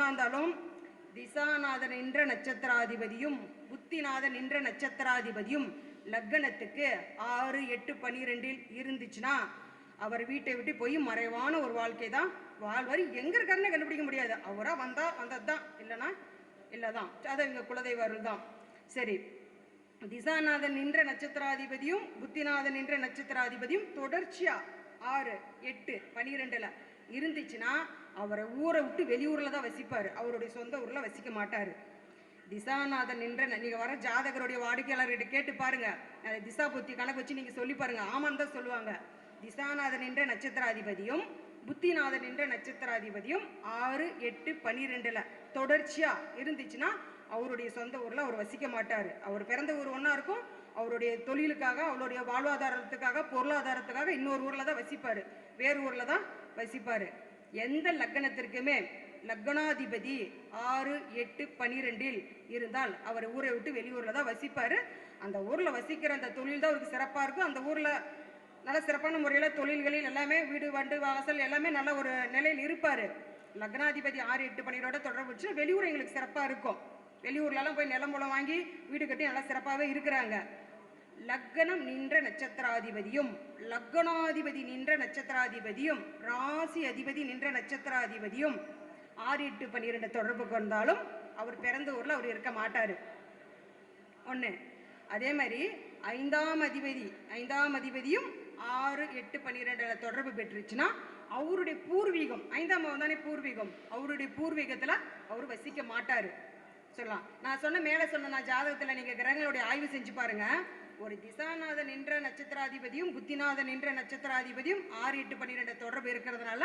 ஒன்றாந்தாலும் திசாநாதன் என்ற நட்சத்திராதிபதியும் புத்திநாதன் என்ற நட்சத்திராதிபதியும் லக்னத்துக்கு ஆறு எட்டு பன்னிரெண்டில் இருந்துச்சுன்னா அவர் வீட்டை விட்டு போய் மறைவான ஒரு வாழ்க்கை தான் வாழ்வார். எங்க இருக்காருன்னு கண்டுபிடிக்க முடியாது. அவரா வந்தா வந்தது தான் இல்லைன்னா இல்லை தான் அது எங்கள் குலதெய்வர்கள் தான் சரி. திசாநாதன் நின்ற நட்சத்திராதிபதியும் புத்திநாதன் நின்ற நட்சத்திராதிபதியும் தொடர்ச்சியா ஆறு எட்டு பனிரெண்டுல இருந்துச்சுன்னா அவரை ஊரை விட்டு வெளியூரில் தான் வசிப்பார். அவருடைய சொந்த ஊரில் வசிக்க மாட்டார். திசாநாதன் நின்ற நீங்கள் வர ஜாதகருடைய வாடிக்கையாளர்கிட்ட கேட்டு பாருங்கள் அதை திசா புத்தி கணக்கு வச்சு நீங்கள் சொல்லி பாருங்கள் ஆமான்னு தான் சொல்லுவாங்க. திசாநாதன் என்ற நட்சத்திராதிபதியும் புத்திநாதன் என்ற நட்சத்திராதிபதியும் ஆறு எட்டு பன்னிரெண்டில் தொடர்ச்சியாக இருந்துச்சுன்னா அவருடைய சொந்த ஊரில் அவர் வசிக்க மாட்டார். அவர் பிறந்த ஊர் ஒன்றா இருக்கும். அவருடைய தொழிலுக்காக அவருடைய வாழ்வாதாரத்துக்காக பொருளாதாரத்துக்காக இன்னொரு ஊரில் தான் வசிப்பார். வேறு ஊரில் தான் வசிப்பாரு எந்த லக்னத்திற்குமே லக்னாதிபதி ஆறு எட்டு பனிரெண்டில் இருந்தால் அவர் ஊரை விட்டு வெளியூரில் தான் வசிப்பார். அந்த ஊரில் வசிக்கிற அந்த தொழில் தான் அவருக்கு சிறப்பாக இருக்கும். அந்த ஊரில் நல்ல சிறப்பான முறையில் தொழில்களில் எல்லாமே வீடு வண்டு வாசல் எல்லாமே நல்ல ஒரு நிலையில் இருப்பார். லக்னாதிபதி ஆறு எட்டு பன்னிரோட தொடர்பு வச்சு வெளியூர் எங்களுக்கு சிறப்பாக இருக்கும். வெளியூர்லலாம் போய் நிலம் மூலம் வாங்கி வீடு கட்டி நல்லா சிறப்பாகவே இருக்கிறாங்க. லக்னம் நின்ற நட்சத்திராதிபதியும் லக்னாதிபதி நின்ற நட்சத்திராதிபதியும் ராசி அதிபதி நின்ற நட்சத்திராதிபதியும் ஆறு எட்டு பன்னிரெண்டு தொடர்பு கொண்டாலும் அவர் பிறந்த ஊரில் அவர் இருக்க மாட்டார். ஒன்று அதே மாதிரி ஐந்தாம் அதிபதி ஐந்தாம் அதிபதியும் ஆறு எட்டு பன்னிரெண்டில் தொடர்பு பெற்றுச்சுன்னா அவருடைய பூர்வீகம் ஐந்தாம் தானே பூர்வீகம் அவருடைய பூர்வீகத்தில் அவர் வசிக்க மாட்டார். சொல்லலாம். நான் சொன்ன மேலே சொன்ன நான் ஜாதகத்தில் நீங்கள் கிரகங்களுடைய ஆய்வு செஞ்சு பாருங்கள் ஒரு திசாநாதன் என்ற நட்சத்திராதிபதியும் புத்திநாதன் என்ற நட்சத்திராதிபதியும் ஆறு எட்டு பன்னிரெண்டு தொடர்பு இருக்கிறதுனால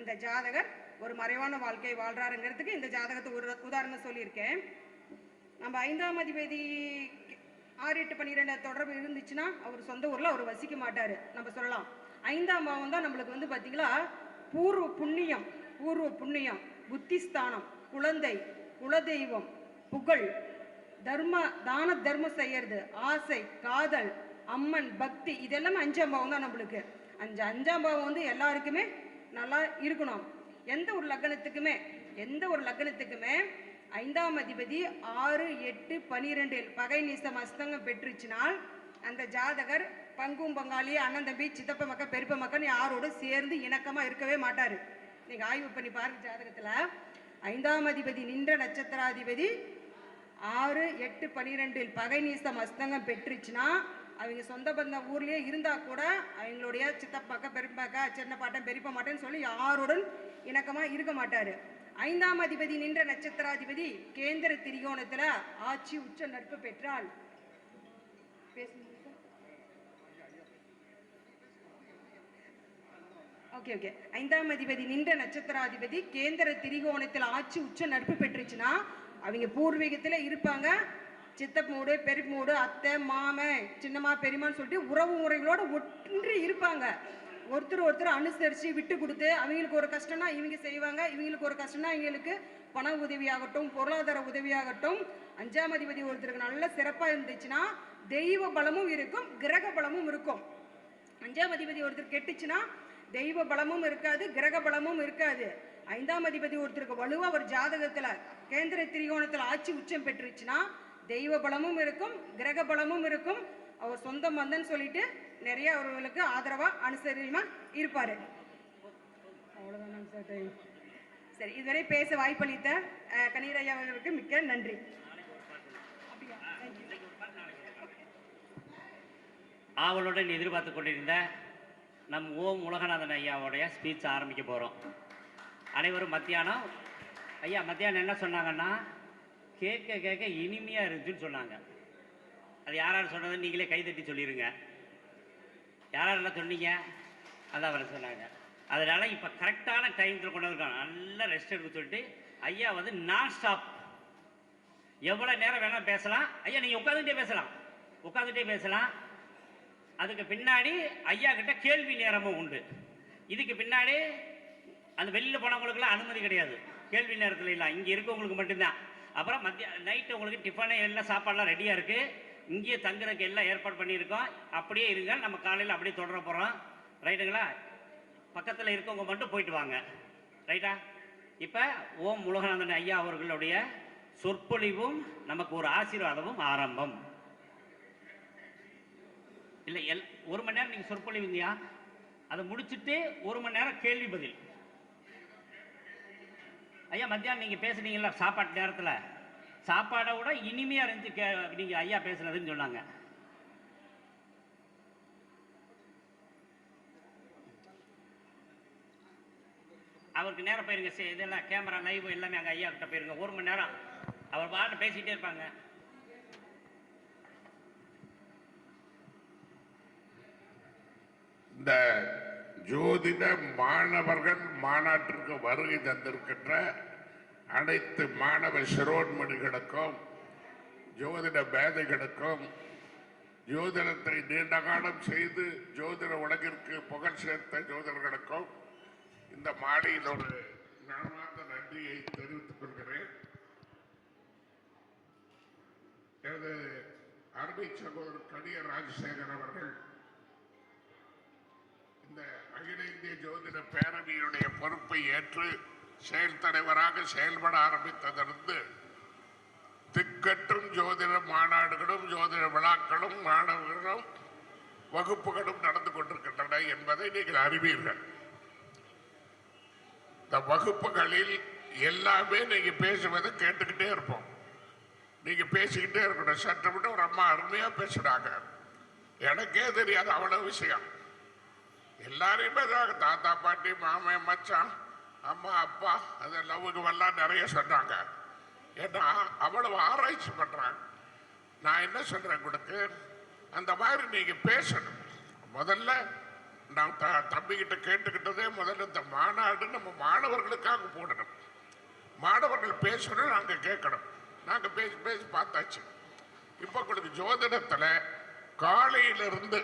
இந்த ஜாதகர் ஒரு மறைவான வாழ்க்கை வாழ்றாருங்கிறதுக்கு இந்த ஜாதகத்தை ஒரு உதாரணம் சொல்லியிருக்கேன். நம்ம ஐந்தாம் அதிபதி ஆறு எட்டு பன்னிரெண்டு தொடர்பு இருந்துச்சுன்னா அவர் சொந்த ஊரில் அவர் வசிக்க மாட்டார். நம்ம சொல்லலாம். ஐந்தாம் பாவம் தான் நம்மளுக்கு வந்து பார்த்தீங்களா பூர்வ புண்ணியம் பூர்வ புண்ணியம் புத்திஸ்தானம் குழந்தை குலதெய்வம் புகழ் தர்ம தான தர்மம் செய்யறது ஆசை காதல் அம்மன் பக்தி இதெல்லாமே அஞ்சாம் பாவம் தான் நம்மளுக்கு. அஞ்சு அஞ்சாம் பாவம் வந்து எல்லாருக்குமே நல்லா இருக்கணும். எந்த ஒரு லக்னத்துக்குமே எந்த ஒரு லக்னத்துக்குமே ஐந்தாம் அதிபதி ஆறு எட்டு பனிரெண்டில் பகை நீசம் அஸ்தங்கம் பெற்றுச்சுனால் அந்த ஜாதகர் பங்கும் பங்காளி அண்ணன் தம்பி சித்தப்ப மக்க பெருப்ப மக்கள் யாரோடு சேர்ந்து இணக்கமாக இருக்கவே மாட்டார். நீங்கள் ஆய்வு பண்ணி பாருங்க ஜாதகத்தில். ஐந்தாம் அதிபதி நின்ற நட்சத்திராதிபதி ஆறு எட்டு பனிரெண்டில் பகை நீசம் அஸ்தங்கம் பெற்றுச்சுன்னா அவங்க சொந்த பந்த ஊர்லேயே இருந்தால் கூட அவங்களுடைய சித்தப்பாக்க பெருப்பாக்கா சின்ன பாட்டன் பெரியப்பா மாட்டேன்னு சொல்லி யாருடன் இணக்கமாக இருக்க மாட்டார். ஐந்தாம் அதிபதி நின்ற நட்சத்திராதிபதி கேந்திர திரிகோணத்தில் ஆட்சி உச்ச நட்பு பெற்றால் பேசுங்க ஓகே ஓகே. ஐந்தாம் அதிபதி நின்ற நட்சத்திராதிபதி கேந்திர திரிகோணத்தில் ஆட்சி உச்ச நட்பு பெற்றுச்சுன்னா அவங்க பூர்வீகத்தில் இருப்பாங்க. சித்தப்பூடு பெரியப்பூடு அத்தை மாமன் சின்னம்மா பெரியம்மான்னு சொல்லிட்டு உறவு முறைகளோட ஒன்றி இருப்பாங்க. ஒருத்தர் ஒருத்தர் அனுசரித்து விட்டு கொடுத்து அவங்களுக்கு ஒரு கஷ்டம்னா இவங்க செய்வாங்க. இவங்களுக்கு ஒரு கஷ்டம்னா இவங்களுக்கு பண உதவியாகட்டும் பொருளாதார உதவியாகட்டும். அஞ்சாம் அதிபதி ஒருத்தருக்கு நல்ல சிறப்பாக இருந்துச்சுன்னா தெய்வ பலமும் இருக்கும் கிரக பலமும் இருக்கும். அஞ்சாம் அதிபதி ஒருத்தர் கெட்டுச்சுன்னா தெய்வ பலமும் இருக்காது கிரக பலமும் இருக்காது. ஐந்தாம் அதிபதி ஒருத்தருக்கு வலுவா ஒரு ஜாதகத்துல கேந்திர திரிகோணத்துல ஆட்சி உச்சம் பெற்றுச்சுன்னா தெய்வ பலமும் இருக்கும் கிரக பலமும் இருக்கும். அவர் சொந்த மந்தன் சொல்லிட்டு நிறைய அவர்களுக்கு ஆதரவா அனுசரியமா இருப்பாரு. அவ்வளோதான் சார் டைம் சரி இதுவரை பேச வாய்ப்பளித்த அஹ், கனீரையா அவர்களுக்கு மிக்க நன்றி. ஆவலுடன் எதிர்பார்த்து கொண்டிருந்த நம் ஓம் உலகநாதன் ஐயாவுடைய ஸ்பீச் ஆரம்பிக்க போகிறோம் அனைவரும் மத்தியானம். ஐயா மத்தியானம் என்ன சொன்னாங்கன்னா கேட்க கேட்க இனிமையாக இருந்துச்சுன்னு சொன்னாங்க. அது யார் யார் சொன்னதுன்னு நீங்களே கைதட்டி சொல்லிடுங்க யார் யாரெல்லாம் சொன்னீங்க? அதான் அவர் சொன்னாங்க. அதனால் இப்போ கரெக்டான டைமில் கொண்டு வந்துருக்காங்க. நல்லா ரெஸ்ட் எடுக்க சொல்லிட்டு ஐயா வந்து நான் ஸ்டாப் எவ்வளோ நேரம் வேணால் பேசலாம். ஐயா நீங்கள் உட்காந்துட்டே பேசலாம். உட்காந்துட்டே பேசலாம். அதுக்கு பின்னாடி ஐயா கிட்ட கேள்வி நேரமும் உண்டு. இதுக்கு பின்னாடி அந்த வெளியில் போனவங்களுக்குலாம் அனுமதி கிடையாது. கேள்வி நேரத்தில் இல்லை இங்கே இருக்கவங்களுக்கு மட்டும்தான். அப்புறம் மத்திய நைட்டு உங்களுக்கு டிஃபனு எல்லாம் சாப்பாடெலாம் ரெடியாக இருக்குது இங்கேயே தங்குறதுக்கு எல்லாம் ஏற்பாடு பண்ணியிருக்கோம். அப்படியே இருங்க. நம்ம காலையில் அப்படியே தொடர போகிறோம் ரைட்டுங்களா? பக்கத்தில் இருக்கவங்க மட்டும் போயிட்டு வாங்க. ரைட்டா? இப்போ ஓம் முருகானந்தன் ஐயா அவர்களுடைய சொற்பொழிவும் நமக்கு ஒரு ஆசீர்வாதமும் ஆரம்பம். இல்லை எல் ஒரு மணி நேரம் நீங்கள் சொற்பொழிவுங்கயா அதை முடிச்சுட்டு ஒரு மணி நேரம் கேள்வி பதில். ஐயா மத்தியானம் நீங்கள் பேசுனீங்கல்ல சாப்பாட்டு நேரத்தில். சாப்பாடை விட இனிமையாக இருந்துச்சு கே நீங்கள் ஐயா பேசுனதுன்னு சொன்னாங்க. அவருக்கு நேரம் போயிருங்க சரி இதெல்லாம் கேமரா லைவ் எல்லாமே அங்கே ஐயா கிட்ட போயிருங்க. ஒரு மணி நேரம் அவர் பாட்டு பேசிகிட்டே இருப்பாங்க. இந்த ஜோதிட மாணவர்கள் மாநாட்டிற்கு வருகை தந்திருக்கின்ற அனைத்து மாணவ சிரோன்மணிகளுக்கும் ஜோதிட மேதைகளுக்கும் ஜோதிடத்தை நீண்ட காலம் செய்து ஜோதிட உலகிற்கு புகழ் சேர்த்த ஜோதிடர்களுக்கும் இந்த மாலையில் ஒரு மனமார்ந்த நன்றியை தெரிவித்துக் கொள்கிறேன். எனது அருமை சகோதரர் கடிய ராஜசேகர் அவர்கள் அகில இந்திய ஜோதிட பேரவையுடைய பொறுப்பை ஏற்று செயல் தலைவராக செயல்பட ஆரம்பித்ததிலிருந்து திக்கட்டும் ஜோதிட மாநாடுகளும் ஜோதிட விழாக்களும் மாணவர்களும் வகுப்புகளும் நடந்து கொண்டிருக்கின்றன என்பதை நீங்கள் அறிவீர்கள். இந்த வகுப்புகளில் எல்லாமே நீங்க பேசுவதை கேட்டுக்கிட்டே இருப்போம். நீங்க பேசிக்கிட்டே இருக்கணும். சற்று விட்டு ஒரு அம்மா அருமையா பேசுறாங்க எனக்கே தெரியாது அவ்வளவு விஷயம். எல்லாரையுமே தான் தாத்தா பாட்டி மாமன் மச்சான் அம்மா அப்பா அது லவ்வுக்கு நிறைய சொன்னாங்க. ஏன்னா அவ்வளவு ஆராய்ச்சி பண்ணுறாங்க நான் என்ன சொல்கிறேன் கொடுக்கு அந்த மாதிரி நீங்கள் பேசணும். முதல்ல நான் த தம்பிக்கிட்ட கேட்டுக்கிட்டதே முதல்ல இந்த மாநாடு நம்ம மாணவர்களுக்காக போடணும். மாணவர்கள் பேசணும் நாங்கள் கேட்கணும். நாங்கள் பேசி பேசி பார்த்தாச்சு. இப்போ கொடுக்கு ஜோதிடத்தில் காலையிலிருந்து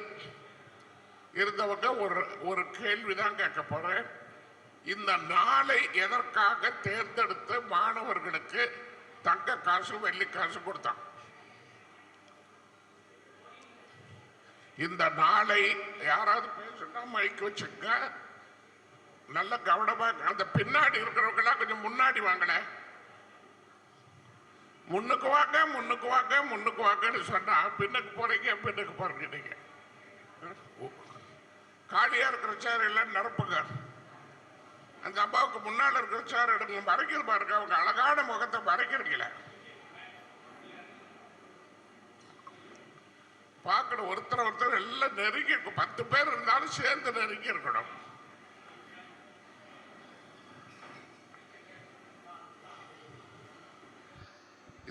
இருந்தவங்க ஒரு ஒரு கேள்விதான் கேட்க போறேன். இந்த நாளை எதற்காக தேர்ந்தெடுத்து மாணவர்களுக்கு தங்க காசு வெள்ளி காசு கொடுத்தான்? இந்த நாளை யாராவது பேசுனா மைக்கு வச்சுங்க நல்ல கவனமா அந்த பின்னாடி இருக்கிறவங்க எல்லாம் கொஞ்சம் முன்னாடி வாங்கல. முன்னுக்கு வாங்க முன்னுக்கு வாங்க முன்னுக்கு வாங்கன்னு சொன்னா பின்னுக்கு போறீங்க பின்னுக்கு போறீங்க நீங்க. காலியா இருக்கிற சேர் எல்லாம் நிரப்புங்க. அந்த அப்பாவுக்கு முன்னால் இருக்கிற சேர் எடுங்க. மறைக்கிற பாருங்க. அவங்க அழகான முகத்தை மறைக்கிறீங்களே பார்க்கணும். ஒருத்தர் ஒருத்தர் எல்லாம் நெருங்கி இருக்கும். பத்து பேர் இருந்தாலும் சேர்ந்து நெருங்கி இருக்கணும்.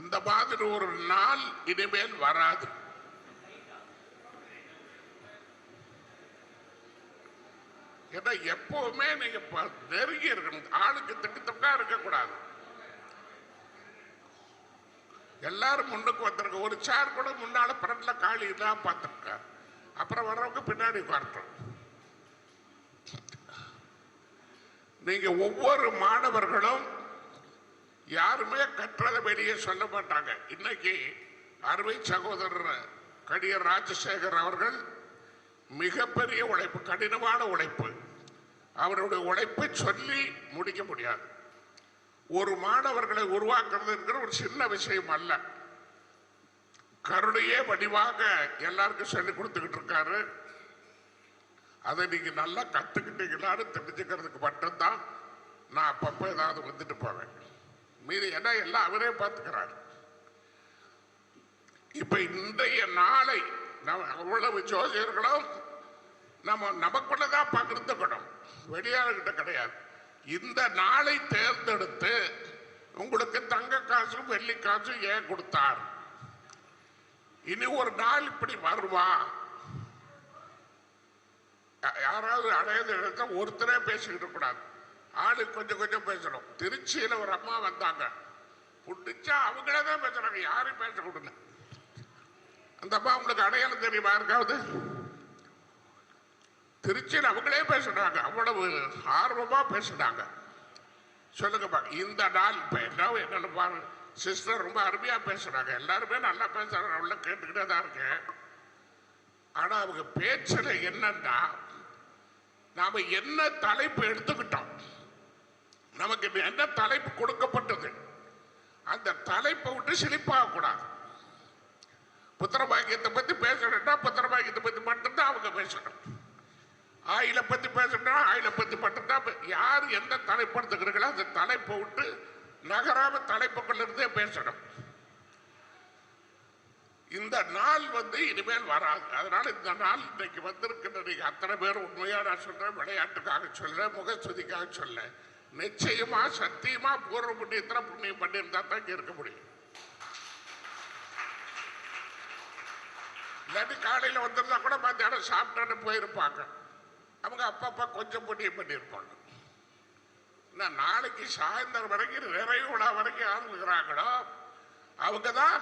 இந்த மாதிரி ஒரு நாள் இனிமேல் வராது. ஏன்னா எப்பவுமே நீங்க ப- நெருங்கி இருக்கணும். ஆளுக்கு திக்கு தக்கா இருக்கக்கூடாது. எல்லாரும் முன்னுக்கு வந்திருக்க ஒரு சேர் கூட முன்னால பிரண்ட்ல காலி தான் பார்த்துருக்க. அப்புறம் வர்றவங்க பின்னாடி உட்கார்த்தோம். நீங்க ஒவ்வொரு மாணவர்களும் யாருமே கற்றதை வெளியே சொல்ல மாட்டாங்க. இன்னைக்கு அருமை சகோதரர் கடியர் ராஜசேகர் அவர்கள் மிகப்பெரிய உழைப்பு கடினமான உழைப்பு. அவருடைய உழைப்பை சொல்லி முடிக்க முடியாது. ஒரு மாணவர்களை உருவாக்குறதுங்கிற ஒரு சின்ன விஷயம் அல்ல. கருணையே வடிவாக எல்லாருக்கும் சொல்லி கொடுத்துக்கிட்டு இருக்காரு. அதை நீங்க நல்லா கத்துக்கிட்டீங்களான்னு தெரிஞ்சுக்கிறதுக்கு மட்டும்தான் நான் அப்பப்போ ஏதாவது வந்துட்டு போவேன். மீது ஏன்னா எல்லாம் அவரே பார்த்துக்கிறார். இப்ப இன்றைய நாளை நம்ம அவ்வளவு ஜோசியர்களும் நம்ம நமக்குள்ளதான் பகிர்ந்துக்கணும். வெளியாளர்கிட்ட கிடையாது. இந்த நாளை தேர்ந்தெடுத்து உங்களுக்கு தங்க காசும் வெள்ளி காசும் ஏன் கொடுத்தார்? இனி ஒரு நாள் இப்படி வருவா யாராவது அடையது எடுத்த ஒருத்தரே பேசிக்கிட்டு கூடாது. ஆளு கொஞ்சம் கொஞ்சம் பேசணும். திருச்சியில ஒரு அம்மா வந்தாங்க. புடிச்சா அவங்களே தான் பேசுறாங்க. யாரையும் பேச அந்த அம்மா உங்களுக்கு அடையாளம் தெரியுமா இருக்காவது திருச்சியில் அவங்களே பேசுகிறாங்க அவ்வளவு ஆர்வமாக பேசுகிறாங்க சொல்லுங்க இந்த நாள் இப்போ என்ன என்னென்ன சிஸ்டர் ரொம்ப அருமையாக பேசுகிறாங்க எல்லாருமே நல்லா பேசுகிறாங்க அவ்வளோ கேட்டுக்கிட்டே தான் இருக்கேன். ஆனால் அவங்க பேச்சில் என்னன்னா நாம் என்ன தலைப்பு எடுத்துக்கிட்டோம் நமக்கு என்ன தலைப்பு கொடுக்கப்பட்டது அந்த தலைப்பை விட்டு சிலிப்பாக கூடாது. புத்திர பாக்கியத்தை பத்தி பேசணும்னா புத்திர பாக்கியத்தை பத்தி மட்டும்தான் அவங்க பேசணும். ஆயில பத்தி பேசணும்னா ஆயில பத்தி மட்டும்தான் யார் எந்த தலைப்பு எடுத்துக்கிறீங்களோ அந்த தலைப்பை விட்டு நகராம தலைப்புக்குள்ள பேசணும். இந்த நாள் வந்து இனிமேல் வராது. அதனால இந்த நாள் இன்னைக்கு வந்திருக்கின்ற நீங்க அத்தனை பேர் உண்மையா நான் சொல்றேன் விளையாட்டுக்காக சொல்ல முகஸ்துதிக்காக சொல்ல நிச்சயமா சத்தியமா பூர்வ புண்ணியத்தில் புண்ணியம் பண்ணியிருந்தா தான் இருக்க முடியும். இல்லாட்டி காலையில் வந்திருந்தா கூட மத்தியானம் சாப்பிட்டு போயிருப்பாங்க. அவங்க அப்பப்போ கொஞ்சம் போட்டியை பண்ணியிருப்பாங்க. நான் நாளைக்கு சாயந்தரம் வரைக்கும் நிறைவு விழா வரைக்கும் யார் அவங்க தான்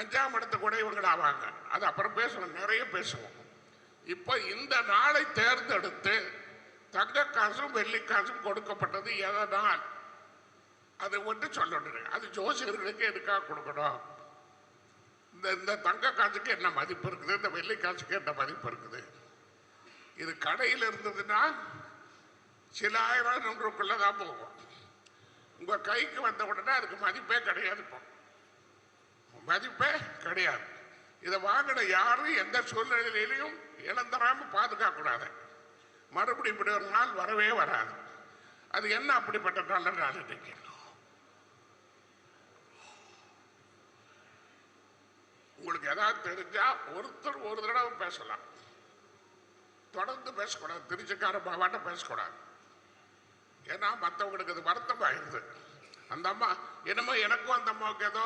அஞ்சாம் இடத்துக்கு உடையவர்கள் ஆவாங்க அது அப்புறம் பேசணும் நிறைய பேசுவோம். இப்போ இந்த நாளை தேர்ந்தெடுத்து தங்க காசும் வெள்ளி காசும் கொடுக்கப்பட்டது எதனால்? அது ஒன்று சொல்லணும் அது ஜோசியர்களுக்கு எதுக்காக கொடுக்கணும்? இந்த இந்த தங்க காசுக்கு என்ன மதிப்பு இருக்குது? இந்த வெள்ளி காசுக்கு என்ன மதிப்பு இருக்குது? இது கடையில் இருந்ததுன்னா சில ஆயிரம் நூறுக்குள்ள தான் போகும். உங்க கைக்கு வந்த உடனே அதுக்கு மதிப்பே கிடையாது இப்போ. மதிப்பே கிடையாது. இதை வாங்கின யாரும் எந்த சூழ்நிலையிலையும் இழந்துடாம பாதுகாக்க கூடாது மறுபடியும் இப்படி ஒரு நாள் வரவே வராது. அது என்ன அப்படிப்பட்ட நல்ல நாள் இன்னைக்கு உங்களுக்கு ஏதாவது தெரிஞ்சா ஒருத்தர் ஒரு தடவை பேசலாம். தொடர்ந்து பேசக்கூடாது. திருச்சிக்கார பாவாட்ட பேசக்கூடாது. ஏன்னா மற்றவங்களுக்கு அது வருத்தமாயிருது. அந்த அம்மா என்னமோ எனக்கும் அந்த அம்மாவுக்கு ஏதோ